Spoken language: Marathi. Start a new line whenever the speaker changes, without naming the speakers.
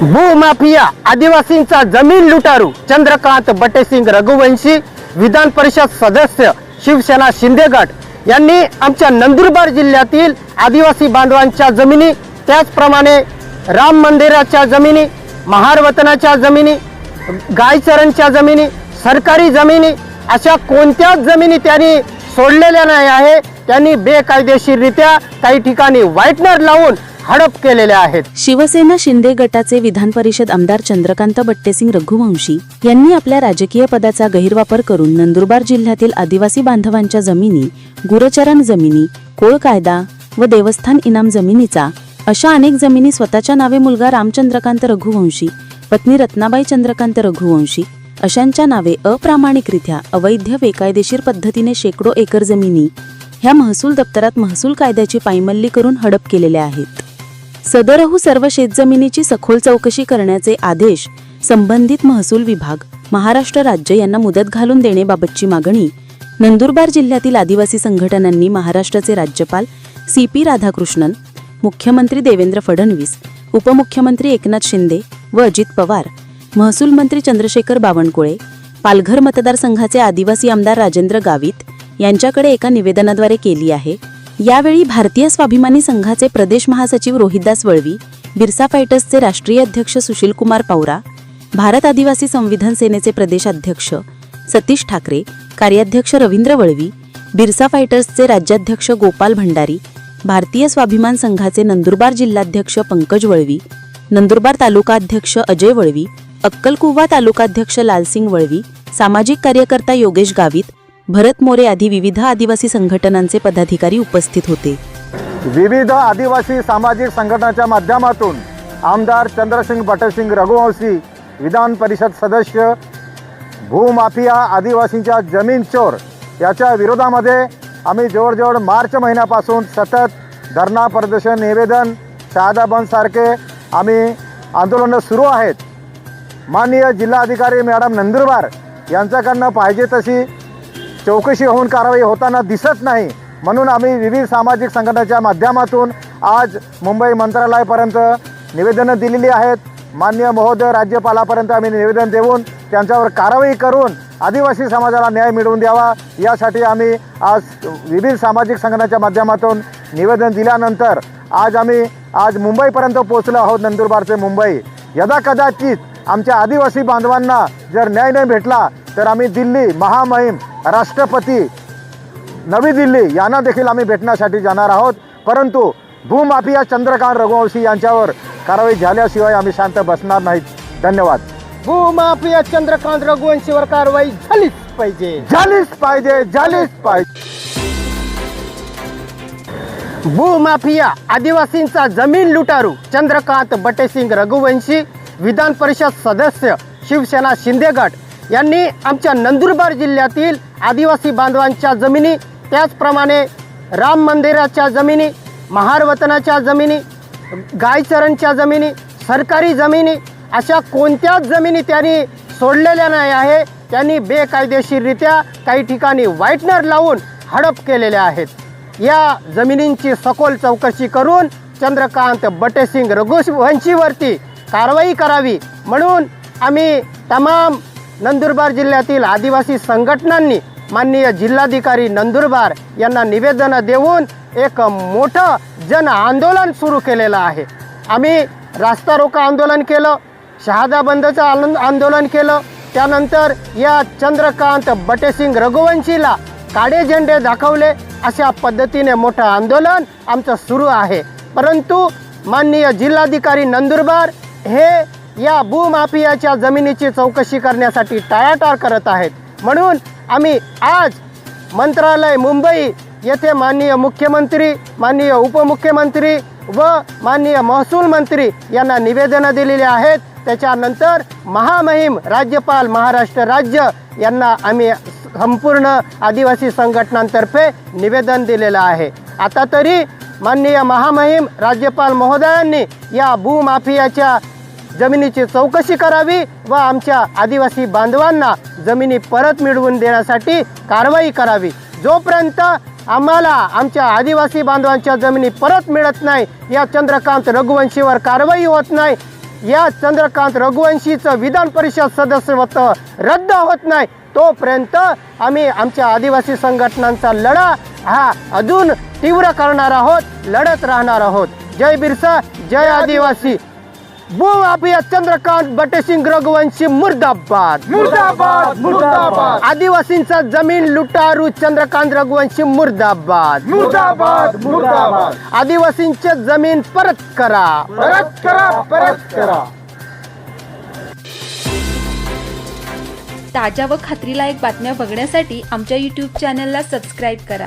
भूमाफिया आदिवासींचा जमीन लुटारू. चंद्रकांत बटेसिंग रघुवंशी विधान परिषद सदस्य शिवसेना शिंदेगट यांनी आमच्या नंदुरबार जिल्ह्यातील आदिवासी बांधवांच्या जमिनी त्याचप्रमाणे राम मंदिराच्या जमिनी महारवतनाच्या जमिनी गायचरणच्या जमिनी सरकारी जमिनी अशा कोणत्याच जमिनी त्यांनी सोडलेल्या नाही आहे. त्यांनी बेकायदेशीररित्या काही ठिकाणी व्हाईटनर लावून हडप केलेल्या आहेत.
शिवसेना शिंदे गटाचे विधान परिषद आमदार चंद्रकांत बट्टेसिंग रघुवंशी यांनी आपल्या राजकीय पदाचा गैरवापर करून नंदुरबार जिल्ह्यातील आदिवासी बांधवांच्या जमिनी गुरचरण जमिनी कोळ कायदा व देवस्थान इनाम जमिनीचा अशा अनेक जमिनी स्वतःच्या नावे मुलगा रामचंद्रकांत रघुवंशी पत्नी रत्नाबाई चंद्रकांत रघुवंशी अशांच्या नावे अप्रामाणिकरित्या अवैध बेकायदेशीर पद्धतीने शेकडो एकर जमिनी ह्या महसूल दप्तरात महसूल कायद्याची पायमल्ली करून हडप केलेल्या आहेत. सदरहू सर्व शेतजमिनीची सखोल चौकशी करण्याचे आदेश संबंधित महसूल विभाग महाराष्ट्र राज्य यांना मुदत घालून देण्याबाबतची मागणी नंदुरबार जिल्ह्यातील आदिवासी संघटनांनी महाराष्ट्राचे राज्यपाल सी पी राधाकृष्णन मुख्यमंत्री देवेंद्र फडणवीस उपमुख्यमंत्री एकनाथ शिंदे व अजित पवार महसूल मंत्री चंद्रशेखर बावनकुळे पालघर मतदारसंघाचे आदिवासी आमदार राजेंद्र गावित यांच्याकडे एका निवेदनाद्वारे केली आहे. यावेळी भारतीय स्वाभिमानी संघाचे प्रदेश महासचिव रोहिदास वळवी बिरसा फायटर्सचे राष्ट्रीय अध्यक्ष सुशील कुमार भारत आदिवासी संविधान सेनेचे प्रदेशाध्यक्ष सतीश ठाकरे कार्याध्यक्ष रवींद्र वळवी बिरसा फायटर्सचे राज्याध्यक्ष गोपाल भंडारी भारतीय स्वाभिमान संघाचे नंदुरबार जिल्हाध्यक्ष पंकज वळवी नंदुरबार तालुकाध्यक्ष अजय वळवी अक्कलकुवा तालुकाध्यक्ष लालसिंग वळवी सामाजिक कार्यकर्ता योगेश गावित भरत मोरे आदी विविध आदिवासी संघटनांचे पदाधिकारी उपस्थित होते.
विविध आदिवासी सामाजिक संघटनाच्या माध्यमातून आमदार चंद्रसिंग बटरसिंग रघुवंशी विधान परिषद सदस्य भूमाफिया आदिवासींच्या जमीन चोर याच्या विरोधामध्ये आम्ही जवळजवळ मार्च महिन्यापासून सतत धरणा प्रदर्शन निवेदन शहादा बंदसारखे आम्ही आंदोलनं सुरू आहेत. माननीय जिल्हाधिकारी मॅडम नंदुरबार यांच्याकडनं पाहिजे तशी चौकशी होऊन कारवाई होताना दिसत नाही. म्हणून आम्ही विविध सामाजिक संघटनाच्या माध्यमातून आज मुंबई मंत्रालयापर्यंत निवेदनं दिलेली आहेत. मान्य महोदय राज्यपालापर्यंत आम्ही निवेदन देऊन त्यांच्यावर कारवाई करून आदिवासी समाजाला न्याय मिळवून द्यावा. यासाठी आम्ही आज विविध सामाजिक संघटनाच्या माध्यमातून निवेदन दिल्यानंतर आज आम्ही आज मुंबईपर्यंत पोहोचलो आहोत नंदुरबारचे मुंबई. यदा कदाचित आमच्या आदिवासी बांधवांना जर न्याय नाही भेटला तर आम्ही दिल्ली महामहिम राष्ट्रपती नवी दिल्ली यांना देखील आम्ही भेटण्यासाठी जाणार आहोत. परंतु भूमाफिया चंद्रकांत रघुवंशी यांच्यावर कारवाई झाल्याशिवाय आम्ही शांत बसणार नाहीत. धन्यवाद.
भूमाफिया चंद्रकांत रघुवंशीवर कारवाई झालीच पाहिजे.
झालीच पाहिजे झालीच पाहिजे.
भूमाफिया आदिवासींचा जमीन लुटारू चंद्रकांत बटेसिंग रघुवंशी विधान परिषद सदस्य शिवसेना शिंदे गट यांनी आमच्या नंदुरबार जिल्ह्यातील आदिवासी बांधवांच्या जमिनी त्याचप्रमाणे राम मंदिराच्या जमिनी महारवतनाच्या जमिनी गायचरणच्या जमिनी सरकारी जमिनी अशा कोणत्याच जमिनी त्यांनी सोडलेल्या नाही आहे. त्यांनी बेकायदेशीररित्या काही ठिकाणी व्हाईटनर लावून हडप केलेल्या आहेत. या जमिनींची सखोल चौकशी करून चंद्रकांत बटेसिंग रघुवंशीवरती कारवाई करावी म्हणून आम्ही तमाम नंदुरबार जिल्ह्यातील आदिवासी संघटनांनी माननीय जिल्हाधिकारी नंदुरबार यांना निवेदनं देऊन एक मोठं जन आंदोलन सुरू केलेलं आहे. आम्ही रास्ता रोका आंदोलन केलं शहादा बंदचं आंदोलन केलं. त्यानंतर या चंद्रकांत बटेसिंग रघुवंशीला काळे झेंडे दाखवले अशा पद्धतीने मोठं आंदोलन आमचं सुरू आहे. परंतु माननीय जिल्हाधिकारी नंदुरबार हे या भूमाफियाच्या जमिनीची चौकशी करण्यासाठी टाळाटाळ करत आहेत. म्हणून आम्ही आज मंत्रालय मुंबई येथे माननीय मुख्यमंत्री माननीय उपमुख्यमंत्री व माननीय महसूल मंत्री यांना निवेदनं दिलेली आहेत. त्याच्यानंतर महामहिम राज्यपाल महाराष्ट्र राज्य यांना आम्ही संपूर्ण आदिवासी संघटनांतर्फे निवेदन दिलेलं आहे. आता तरी माननीय महामहिम राज्यपाल महोदयांनी या भूमाफियाच्या जमिनीची चौकशी करावी व आमच्या आदिवासी बांधवांना जमिनी परत मिळवून देण्यासाठी कारवाई करावी. जोपर्यंत आम्हाला आमच्या आदिवासी बांधवांच्या जमिनी परत मिळत नाही या चंद्रकांत रघुवंशीवर कारवाई होत नाही या चंद्रकांत रघुवंशीचं विधान परिषद सदस्यत्व रद्द होत नाही तोपर्यंत आम्ही आमच्या आदिवासी संघटनांचा लढा हा अजून तीव्र करणार आहोत लढत राहणार आहोत. जय बिरसा जय आदिवासी. भू माफिया चंद्रकांत बटेसिंग रघुवंशी मुर्दाबाद.
मुर्दाबाद मुर्दाबाद.
आदिवासींचा जमीन लुटारू चंद्रकांत रघुवंशी मुर्दाबाद.
मुर्दाबाद मुर्दाबाद.
आदिवासींचे जमीन परत करा.
परत करा परत करा.
ताज्या व खात्रीलायक बातम्या बघण्यासाठी आमच्या यूट्यूब चॅनलला सबस्क्राईब करा.